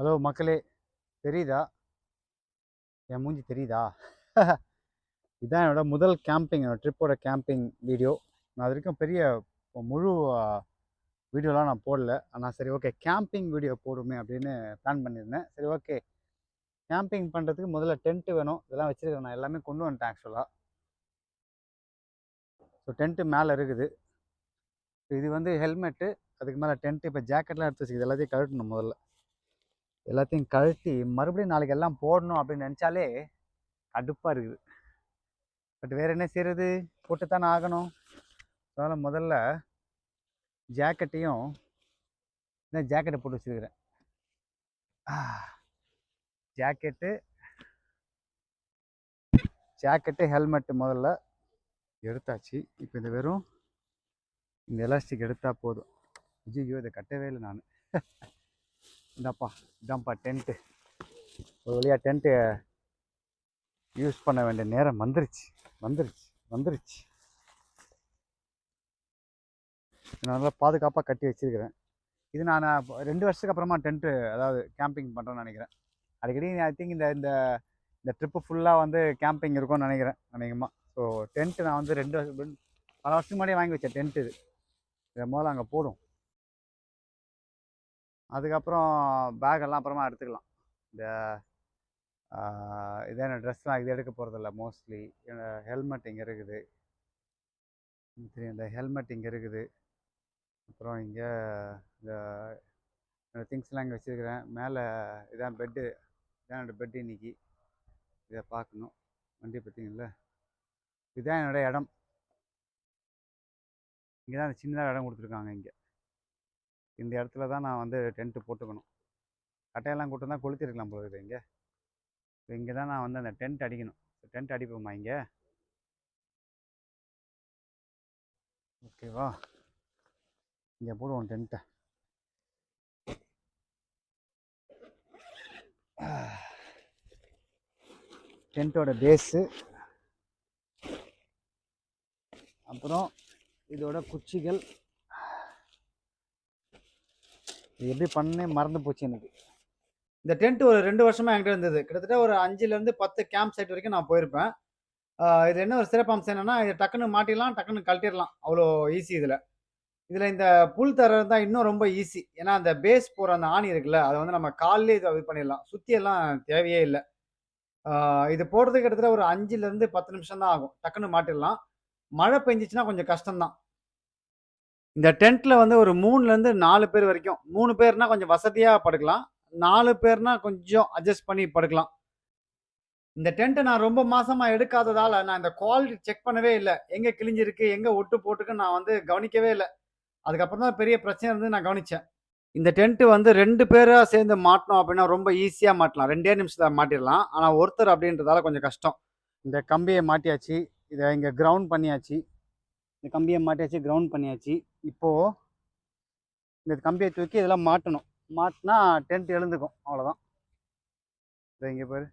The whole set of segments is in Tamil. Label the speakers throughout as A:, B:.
A: ஹலோ மக்களே. தெரியுதா? என் மூஞ்சி தெரியுதா? இதுதான் என்னோட முதல் கேம்பிங் என்னோடய ட்ரிப்போட கேம்பிங் வீடியோ நான் அது வரைக்கும் பெரிய முழு வீடியோலாம் நான் போடல. ஆனால் சரி ஓகே கேம்பிங் வீடியோ போடுமே அப்படின்னு பிளான் பண்ணியிருந்தேன். சரி ஓகே கேம்பிங் பண்ணுறதுக்கு முதல்ல டென்ட்டு வேணும். இதெல்லாம் வச்சுருக்கேன். நான் எல்லாமே கொண்டு வந்துட்டேன் ஆக்சுவலாக ஸோ டென்ட்டு மேலே இருக்குது. இது வந்து ஹெல்மெட்டு அதுக்கு மேலே டென்ட்டு இப்போ ஜாக்கெட்லாம் எடுத்து வச்சுக்கிது. எல்லாத்தையும் கழட்டணும் முதல்ல. எல்லாத்தையும் கழட்டி மறுபடியும் நாளைக்கு எல்லாம் போடணும் அப்படின்னு நினச்சாலே கடுப்பாக இருக்குது. பட் வேறு என்ன செய்கிறது போட்டு ஆகணும். அதனால் முதல்ல ஜாக்கெட்டையும் இந்த ஜாக்கெட்டை போட்டு வச்சுருக்கிறேன். ஜாக்கெட்டு ஜாக்கெட்டு ஹெல்மெட்டு முதல்ல எடுத்தாச்சு. இப்போ இந்த வெறும் இந்த எலாஸ்டிக் எடுத்தால் போதும். ஐயோ இதை கட்டவே இல்லை நான். இந்தாப்பா இதான்ப்பா டென்ட்டு ஒரு வழியாக டென்ட்டு யூஸ் பண்ண வேண்டிய நேரம் வந்துருச்சு வந்துருச்சு வந்துருச்சு. நான் நல்லா பாதுகாப்பாக கட்டி வச்சிருக்கிறேன். இது நான் ரெண்டு வருஷத்துக்கு அப்புறமா டென்ட்டு அதாவது கேம்பிங் பண்ணுறேன்னு நினைக்கிறேன். அடிக்கடி ஐ திங்க் இந்த இந்த இந்த ட்ரிப்பு ஃபுல்லாக வந்து கேம்பிங் இருக்கும்னு நினைக்கிறேன் அநேகமாக ஸோ டென்ட்டு நான் வந்து ரெண்டு வருஷம் பல வருஷத்துக்கு முன்னாடியே வாங்கி வச்சேன் டென்ட்டு இது. இதை முதல்ல அங்கே போடும் அதுக்கப்புறம் பேக்கெல்லாம் அப்புறமா எடுத்துக்கலாம். இந்த இதே ட்ரெஸ்லாம் இது எடுக்க போகிறதில்ல மோஸ்ட்லி ஹெல்மெட் இங்கே இருக்குது. இந்த ஹெல்மெட் இங்கே இருக்குது. அப்புறம் இங்கே இந்த என்னோடய திங்ஸ்லாம் இங்கே வச்சுருக்கிறேன். மேலே இதான் பெட்டு இதான் என்னோடய பெட்டு இன்றைக்கி இதை பார்க்கணும். வண்டி பார்த்தீங்கல்ல? இதுதான் என்னோடய இடம். இங்கே தான் சின்னதாக இடம் கொடுத்துருக்காங்க இங்கே. இந்த இடத்துல தான் நான் வந்து டென்ட்டு போட்டுக்கணும். கட்டையெல்லாம் கூட்டம் தான் கொளுத்திருக்கலாம் போல இருக்குது இங்கே. இங்கே தான் நான் வந்து அந்த டென்ட் அடிக்கணும். டென்ட் அடிப்போம்மா இங்கே? ஓகேவா இங்கே போடுவோம் டென்ட்டை. டென்ட்டோட பேஸு. அப்புறம் இதோட குச்சிகள். இது எப்படி பண்ணே மறந்து போச்சு எனக்கு. இந்த டென்ட் ஒரு ரெண்டு வருஷமா என்கிட்ட இருந்தது. கிட்டத்தட்ட ஒரு அஞ்சுலேருந்து பத்து கேம்ப் சைட் வரைக்கும் நான் போயிருப்பேன். இது என்ன ஒரு சிறப்பம்சம் என்னென்னா இது டக்குன்னு மாட்டிடலாம் டக்குன்னு கழட்டிடலாம். அவ்வளோ ஈஸி இதில். இதில் இந்த புல் தரது தான் இன்னும் ரொம்ப ஈஸி ஏன்னா அந்த பேஸ் போகிற அந்த ஆணி இருக்குல்ல அதை வந்து நம்ம காலிலே இதை இது பண்ணிடலாம். சுற்றியெல்லாம் எல்லாம் தேவையே இல்லை. இது போடுறதுக்கு கிட்டத்தட்ட ஒரு அஞ்சுலேருந்து பத்து நிமிஷம் தான் ஆகும். டக்குன்னு மாட்டிடலாம். மழை பெஞ்சிச்சுன்னா கொஞ்சம் கஷ்டம்தான். இந்த டென்ட்ல வந்து ஒரு மூணுலேருந்து நாலு பேர் வரைக்கும் மூணு பேர்னா கொஞ்சம் வசதியாக படுக்கலாம். நாலு பேர்னா கொஞ்சம் அட்ஜஸ்ட் பண்ணி படுக்கலாம். இந்த டென்ட்டை நான் ரொம்ப மாசமாக எடுக்காததால நான் இந்த குவாலிட்டி செக் பண்ணவே இல்லை. எங்கே கிழிஞ்சிருக்கு எங்கே ஒட்டு போட்டுக்கு நான் வந்து கவனிக்கவே இல்லை. அதுக்கப்புறம் தான் பெரிய பிரச்சனை இருந்து நான் கவனித்தேன் இந்த டென்ட்டு வந்து ரெண்டு பேராக சேர்ந்து மாட்டினோம் அப்படின்னா ரொம்ப ஈஸியாக மாட்டலாம். ரெண்டே நிமிஷத்தில் மாட்டிடலாம். ஆனால் ஒருத்தர் அப்படின்றதால கொஞ்சம் கஷ்டம். இந்த கம்பியை மாட்டியாச்சு. இதை இங்கே கிரவுண்ட் பண்ணியாச்சு. இந்த கம்பியை மாட்டியாச்சு கிரவுண்ட் பண்ணியாச்சு. இப்போது இந்த கம்பியை தூக்கி இதெல்லாம் மாட்டணும். மாட்டினா டென்ட் எழுந்துக்கும். அவ்வளோதான் இதை இங்கே பாரு.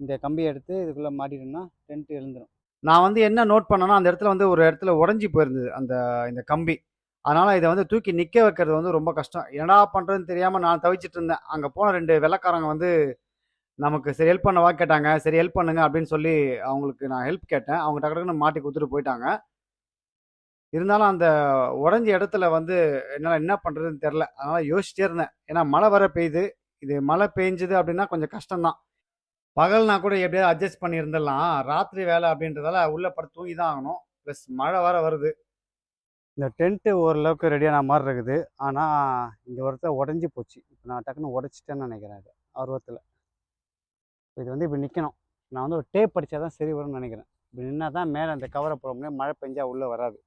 A: இந்த கம்பியை எடுத்து இதுக்குள்ளே மாட்டிட்டோம்னா டென்ட் எழுந்துடும் நான் வந்து என்ன நோட் பண்ணேன்னா அந்த இடத்துல வந்து ஒரு இடத்துல உடஞ்சி போயிருந்தது அந்த இந்த கம்பி. அதனால் இதை வந்து தூக்கி நிற்க வைக்கிறது வந்து ரொம்ப கஷ்டம். என்னடா பண்ணுறதுன்னு தெரியாமல் நான் தவிச்சிட்டு இருந்தேன். அங்கே போன ரெண்டு வெள்ளக்காரங்க வந்து நமக்கு சரி ஹெல்ப் பண்ணவா? கேட்டாங்க. சரி ஹெல்ப் பண்ணுங்க அப்படின்னு சொல்லி அவங்களுக்கு நான் ஹெல்ப் கேட்டேன். அவங்க டக்கு டக்குன்னு மாட்டி கொடுத்துட்டு போயிட்டாங்க. இருந்தாலும் அந்த உடஞ்ச இடத்துல வந்து என்னால் என்ன பண்ணுறதுன்னு தெரில அதனால் யோசிச்சிட்டே இருந்தேன். ஏன்னா மழை வர பெய்யுது. இது மழை பெஞ்சுது அப்படின்னா கொஞ்சம் கஷ்டம்தான். பகல்னா கூட எப்படியாவது அட்ஜஸ்ட் பண்ணியிருந்துடலாம். ராத்திரி வேலை அப்படின்றதால உள்ளே படுத்து தூங்கி தான் ஆகணும் ப்ளஸ் மழை வர வருது. இந்த டென்ட்டு ஓரளவுக்கு ரெடியான மாதிரி இருக்குது. ஆனால் இங்கே ஒருத்தர் உடஞ்சி போச்சு. இப்போ நான் டக்குன்னு உடச்சிட்டேன்னு நினைக்கிறேன் அது ஆர்வத்தில். இது வந்து இப்படி நிற்கணும் நான் வந்து ஒரு டேப் அடித்தா தான் சரி வரும்னு நினைக்கிறேன். இப்படி நின்னா தான் மேலே அந்த கவரை போட முடியும். மழை பெஞ்சால் உள்ளே வராது.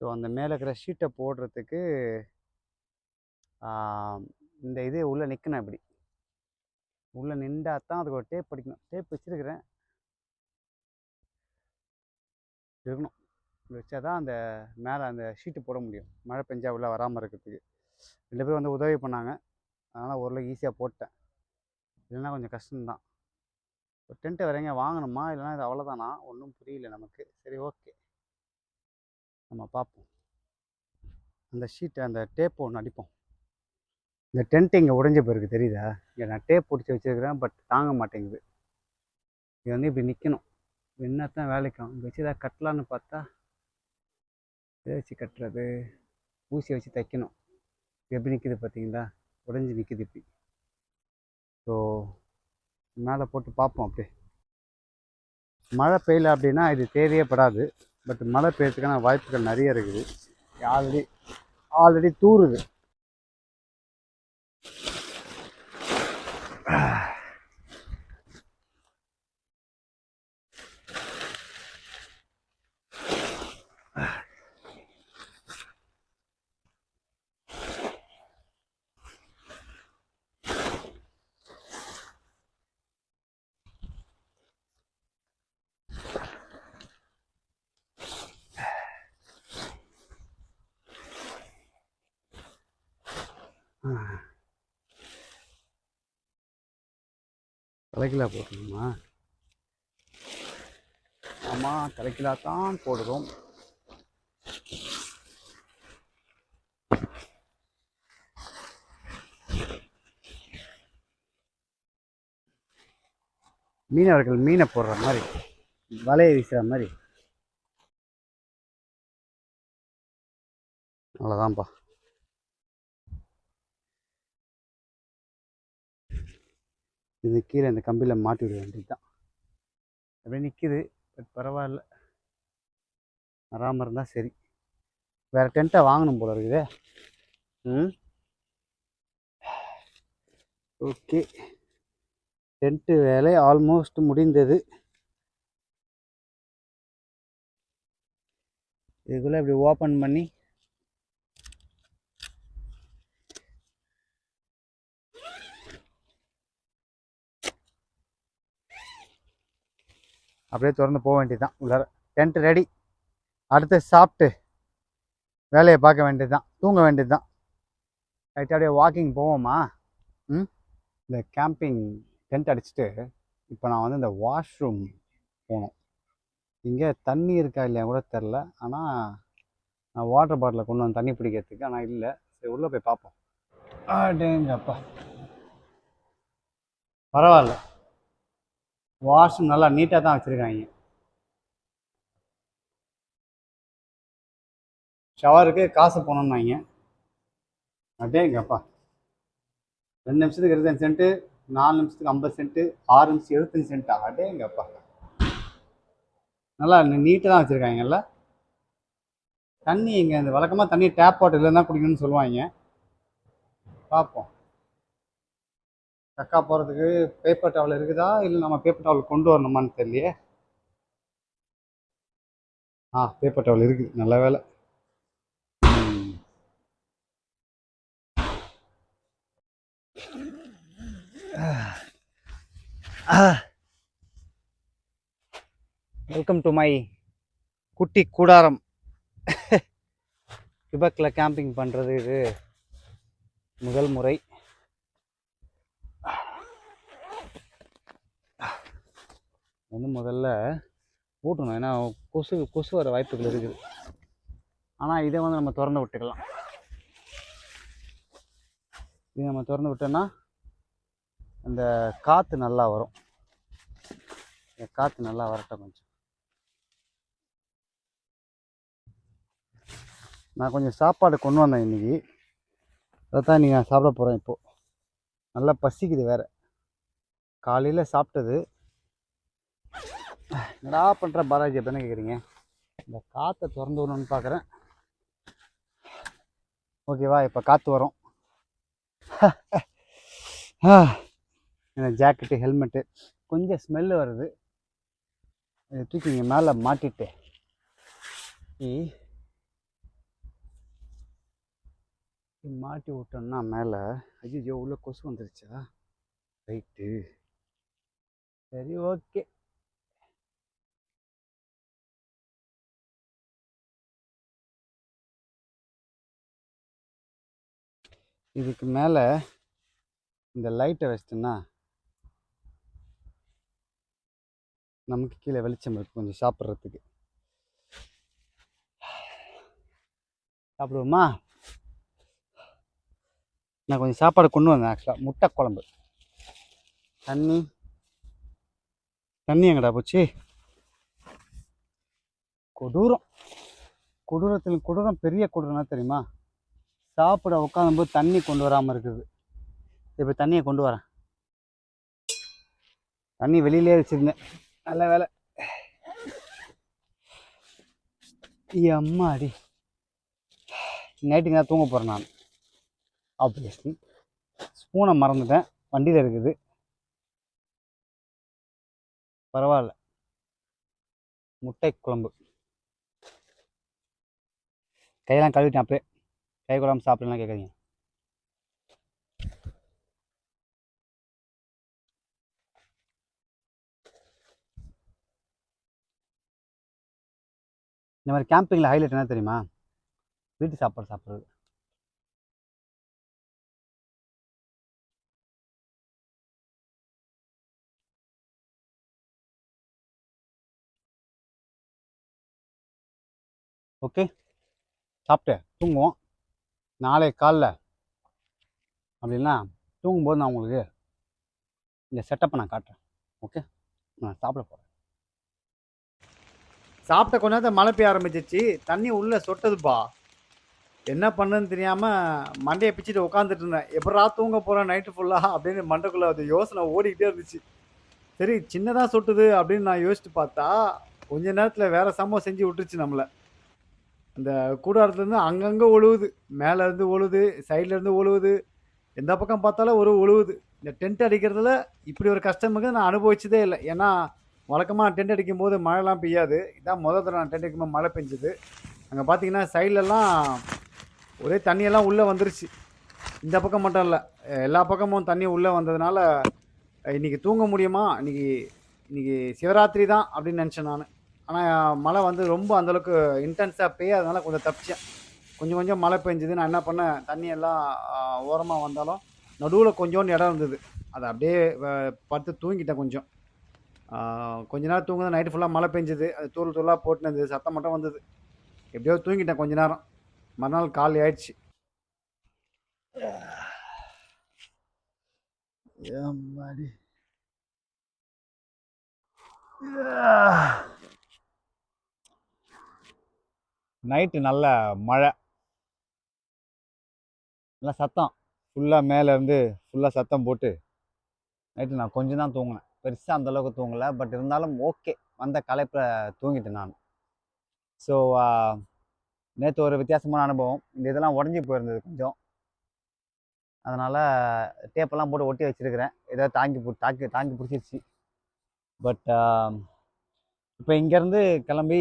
A: ஸோ அந்த மேலே இருக்கிற ஷீட்டை போடுறதுக்கு இந்த இது உள்ளே நிற்கணும் இப்படி உள்ளே நின்றா தான் அதுக்கு ஒரு டேப் அடிக்கணும் டேப் வச்சுருக்கிறேன். இருக்கணும் வச்சா தான் அந்த மேலே அந்த ஷீட்டு போட முடியும். மழை பெஞ்சா உள்ளே வராமல் இருக்கிறதுக்கு. ரெண்டு பேரும் வந்து உதவி பண்ணாங்க. அதனால் ஓரளவு ஈஸியாக போட்டேன். இல்லைன்னா கொஞ்சம் கஷ்டம்தான். ஒரு டென்ட்டு வேற எங்கே வாங்கணுமா? இல்லைன்னா இது அவ்வளோதானா ஒன்றும் புரியல நமக்கு. சரி ஓகே நம்ம பார்ப்போம். அந்த ஷீட்டை அந்த டேப் ஒன்று அடிப்போம். இந்த டென்ட் இங்கே உடைஞ்ச பிறகு தெரியுதா? இங்கே நான் டேப் பிடிச்சி வச்சிருக்கிறேன் பட் தாங்க மாட்டேங்குது. இது வந்து இப்படி நிற்கணும் என்னத்தான் வேலைக்கும்? இங்கே வச்சு ஏதாவது கட்டலான்னு பார்த்தா இதை வச்சு கட்டுறது ஊசி வச்சு தைக்கணும். எப்படி நிற்கிது பார்த்தீங்களா? உடஞ்சி நிற்கிது இப்படி. ஸோ மேலே போட்டு பார்ப்போம் அப்படியே. மழை பெய்யல அப்படின்னா இது தேவையே படாது. பட் மழை பெய்யறதுக்கான வாய்ப்புகள் நிறைய இருக்குது. Already already தூறுது. தலைக்கிலா போடணுமா ஆமாம் தலைக்கிலா தான் போடுறோம் மீனவர்கள் மீனை போடுற மாதிரி வலையை வீசுகிற மாதிரி. அவ்வளோதான்ப்பா இது கீழே இந்த கம்பியில் மாட்டி விட வேண்டியது தான் அப்படியே நிற்கிது பட் பரவாயில்ல. வராமல் இருந்தால் சரி. வேறு டென்ட்டை வாங்கணும் போல இருக்குதே. ம். ஓகே. டென்ட்டு வேலை ஆல்மோஸ்ட் முடிந்தது. இதுக்குள்ளே இப்படி ஓப்பன் பண்ணி அப்படியே திறந்து போக வேண்டியது தான் உள்ளார. டென்ட் ரெடி அடுத்து சாப்பிட்டு வேலையை பார்க்க வேண்டியது தான் தூங்க வேண்டியது தான் ரைட் அப்படியே வாக்கிங் போவோமா? ம்? இந்த கேம்பிங் டென்ட் அடிச்சுட்டு இப்போ நான் வந்து இந்த வாஷ்ரூம் போகணும். இங்கே தண்ணி இருக்கா இல்லையா கூட தெரில. ஆனால் நான் வாட்டர் பாட்டிலை கொண்டு வந்து தண்ணி பிடிக்கிறதுக்கு ஆனால் இல்லை. சரி உள்ளே போய் பார்ப்போம். அடேங்கப்பா. பரவாயில்ல. வாஷ்ரூம் நல்லா நீட்டாக தான் வச்சுருக்காங்க. ஷவருக்கு காசு போகணுன்னாங்க அப்படியேங்கப்பா ரெண்டு நிமிஷத்துக்கு இருபத்தஞ்சு சென்ட்டு நாலு நிமிஷத்துக்கு ஐம்பது சென்ட்டு ஆறு நிமிஷம் எழுபத்தஞ்சு சென்ட்டா அப்படியேங்கப்பா நல்லா நீட்டாக தான் வச்சுருக்காங்கல்ல. தண்ணி இங்கே இந்த வழக்கமாக தண்ணி டேப் வாட்டர் இல்லைன்னா குடிக்கணும்னு சொல்லுவாங்க. பார்ப்போம் கக்கா போகிறதுக்கு பேப்பர் டவல் இருக்குதா? இல்லை நம்ம பேப்பர் டவல் கொண்டு வரணுமான்னு தெரியலையே. ஆ பேப்பர் டவல் இருக்குது. நல்ல வேலை. வெல்கம் டு மை குட்டி கூடாரம். கிபக்கில் கேம்பிங் பண்ணுறது இது. முதல் முறை. வந்து முதல்ல பூட்டணும் ஏன்னா கொசு கொசு வர வாய்ப்புகள் இருக்குது. ஆனால் இதை வந்து நம்ம திறந்து விட்டுக்கலாம். இது நம்ம திறந்து விட்டோன்னா அந்த காற்று நல்லா வரும். இந்த காற்று நல்லா வரட்டும் கொஞ்சம். நான் கொஞ்சம் சாப்பாடு கொண்டு வந்தேன் இன்னைக்கு. அதை தான் நீங்கள் நான் சாப்பிட போகிறேன் இப்போது நல்லா பசிக்குது வேறு. காலையில் சாப்பிட்டது. என்னடா பண்ணுற பாலாஜி தானே கேட்குறீங்க இந்த காற்றை திறந்து விடணும்னு பார்க்குறேன் ஓகேவா இப்போ காற்று வரும். ஜாக்கெட்டு ஹெல்மெட்டு கொஞ்சம் ஸ்மெல்லு வருது. இதை தூக்கி இங்கே மேலே மாட்டிட்டு. மாட்டி விட்டோம்னா மேலே ஐயோ உள்ள கொசு வந்துருச்சா? ரைட்டு சரி ஓகே இதுக்கு மேலே இந்த லைட்டை வச்சிட்டோன்னா நமக்கு கீழே வெளிச்சம் இருக்கும் கொஞ்சம் சாப்பிட்றதுக்கு. சாப்பிடுவோமா? நான் கொஞ்சம் சாப்பாடு கொண்டு வந்தேன் ஆக்சுவலாக முட்டை குழம்பு. தண்ணி. தண்ணி எங்கடா போச்சு? கொடூரம். கொடூரத்தில் கொடூரம் பெரிய கொடூரம்னா தெரியுமா? சாப்பிட உட்காந்தும்போது தண்ணி கொண்டு வராமல் இருக்குது. இப்போ தண்ணியை கொண்டு வரேன். தண்ணி வெளியிலே வச்சுருந்தேன். நல்ல வேலை. அம்மாடி. நைட்டுங்க தான் தூங்க போகிறேன் நான். ஆப்வியஸ்லி ஸ்பூனை மறந்துட்டேன். வண்டியில் இருக்குது. பரவாயில்ல. முட்டை குழம்பு. கையெல்லாம் கழுவிட்டேன் அப்படியே கை குழம்பு சாப்பிடலாம் கேட்காதீங்க. இந்த மாதிரி கேம்பிங்கில் ஹைலைட் என்ன தெரியுமா? வீட்டு சாப்பாடு சாப்பிட்றது. ஓகே சாப்பிட்டு தூங்குவோம். நாளை காலைல அப்படின்னா தூங்கும்போது நான் உங்களுக்கு இந்த செட்டப்பை நான் காட்டுறேன். ஓகே நான் சாப்பிட போகிறேன் சாப்பிட்ட கொஞ்ச நேரத்தை மழை பெய்ய ஆரம்பிச்சிச்சு. தண்ணி உள்ளே சொட்டதுப்பா. என்ன பண்ணுன்னு தெரியாமல் மண்டையை பிச்சுட்டு உட்காந்துட்டு இருந்தேன். எப்படா தூங்க போகிறேன் நைட்டு ஃபுல்லாக அப்படின்னு மண்டைக்குள்ளே அது யோசனை ஓடிக்கிட்டே இருந்துச்சு. சரி சின்னதாக சொட்டுது அப்படின்னு நான் யோசிச்சு பார்த்தா கொஞ்ச நேரத்தில் வேறு சம்பவம் செஞ்சு விட்டுருச்சு நம்மளை. அந்த கூடாரத்துலேருந்து அங்கங்கே ஒழுவுது. மேலேருந்து ஒழுகுது சைட்லேருந்து ஒழுவுது. எந்த பக்கம் பார்த்தாலும் ஒரு ஒழுவுது. இந்த டென்ட் அடிக்கிறதுல இப்படி ஒரு கஷ்டமுக்கு நான் அனுபவிச்சதே இல்லை. ஏன்னா வழக்கமாக டென்ட் அடிக்கும் போது மழைலாம் பெய்யாது. இதான் முதல் தடவை நான் டென்ட் அடிக்கும்போது மழை பெஞ்சுது. அங்கே பார்த்தீங்கன்னா சைட்லலாம் ஒரே தண்ணியெல்லாம் உள்ளே வந்துருச்சு. இந்த பக்கம் மட்டும் இல்லை. எல்லா பக்கமும் தண்ணி உள்ளே வந்ததுனால இன்றைக்கி தூங்க முடியுமா? இன்றைக்கி இன்றைக்கி சிவராத்திரி தான் அப்படின்னு நினச்சேன் நான். ஆனால் மழை வந்து ரொம்ப அந்தளவுக்கு இன்டென்ஸாக பெய்யாதனால கொஞ்சம் தப்பிச்சேன். கொஞ்சம் கொஞ்சம் மழை பெஞ்சுது நான் என்ன பண்ணேன் தண்ணி எல்லாம் ஓரமாக வந்தாலும் நடுவில் கொஞ்சோண்டு இடம் இருந்தது. அதை அப்படியே பார்த்து படுத்து தூங்கிட்டேன் கொஞ்சம். கொஞ்ச நேரம் தூங்குது நைட்டு ஃபுல்லாக மழை பெஞ்சுது. அது தூள் தூளாக போட்டுனது சத்தம் மட்டும் வந்தது. எப்படியோ தூங்கிட்டேன் கொஞ்ச நேரம். மறுநாள் காலை ஆயிடுச்சு. ஏம்மாடி. நைட்டு நல்ல மழை. நல்லா சத்தம். ஃபுல்லாக மேலேருந்து ஃபுல்லாக சத்தம் போட்டு நைட்டு நான் கொஞ்சம் தான் தூங்கினேன். பெருசாக அந்தளவுக்கு தூங்கலை. பட் இருந்தாலும் ஓகே. வந்த களைப்பில் தூங்கிட்டேன் நான். ஸோ நேற்று ஒரு வித்தியாசமான அனுபவம். இந்த இதெல்லாம் உடஞ்சி போயிருந்தது கொஞ்சம். அதனால் டேப்பெல்லாம் போட்டு ஒட்டி வச்சிருக்கிறேன். ஏதாவது தாங்கி பு தாக்கி தாங்கி பிடிச்சிருச்சு. பட் இப்போ இங்கேருந்து கிளம்பி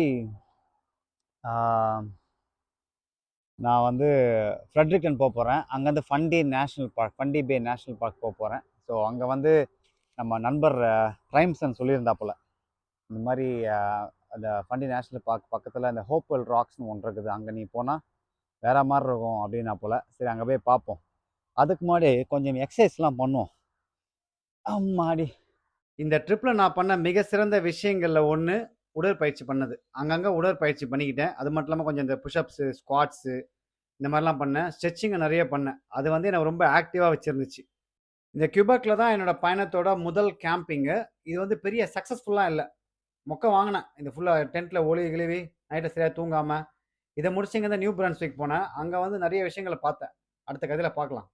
A: நான் வந்து ஃப்ரெட்ரிக்கன் போக போகிறேன் அங்கேருந்து Fundy National Park Fundy Bay National Park போக போகிறேன் ஸோ அங்கே வந்து நம்ம நண்பர் ரைம்சன் சொல்லியிருந்தாப்புல இந்த மாதிரி அந்த ஃபண்டி நேஷ்னல் பார்க் பக்கத்தில் இந்த ஹோப்வெல் ராக்ஸ்னு ஒன்று இருக்குது. அங்கே நீ போனால் வேற மாதிரி இருக்கும் அப்படின்னா போல். சரி அங்கே போய் பார்ப்போம். அதுக்கு முன்னாடி கொஞ்சம் எக்ஸசைஸ்லாம் பண்ணுவோம். அம்மாடி. இந்த ட்ரிப்பில் நான் பண்ண மிக சிறந்த விஷயங்களில் ஒன்று உடற்பயிற்சி பண்ணது. அங்கங்கே உடற்பயிற்சி பண்ணிக்கிட்டேன். அது மட்டும் இல்லாமல் கொஞ்சம் இந்த புஷ்அப்ஸு ஸ்குவாட்ஸு இந்த மாதிரிலாம் பண்ணேன். ஸ்ட்ரெச்சிங்கை நிறைய பண்ணேன். அது வந்து என்னை ரொம்ப ஆக்டிவாக வச்சுருந்துச்சு. இந்த கியூபக்கில் தான் என்னோட பயணத்தோட முதல் கேம்பிங்கு இது வந்து பெரிய சக்ஸஸ்ஃபுல்லாக இல்லை. மொக்க வாங்கினேன். இந்த ஃபுல்லாக டென்ட்டில் ஒளி கிழிவி நைட்டை சரியாக தூங்காமல் இதை முடிச்சு தான் நியூ பிரான்ஸ்விக் போனேன். அங்கே வந்து நிறைய விஷயங்களை பார்த்தேன். அடுத்த கதையில் பார்க்கலாம்.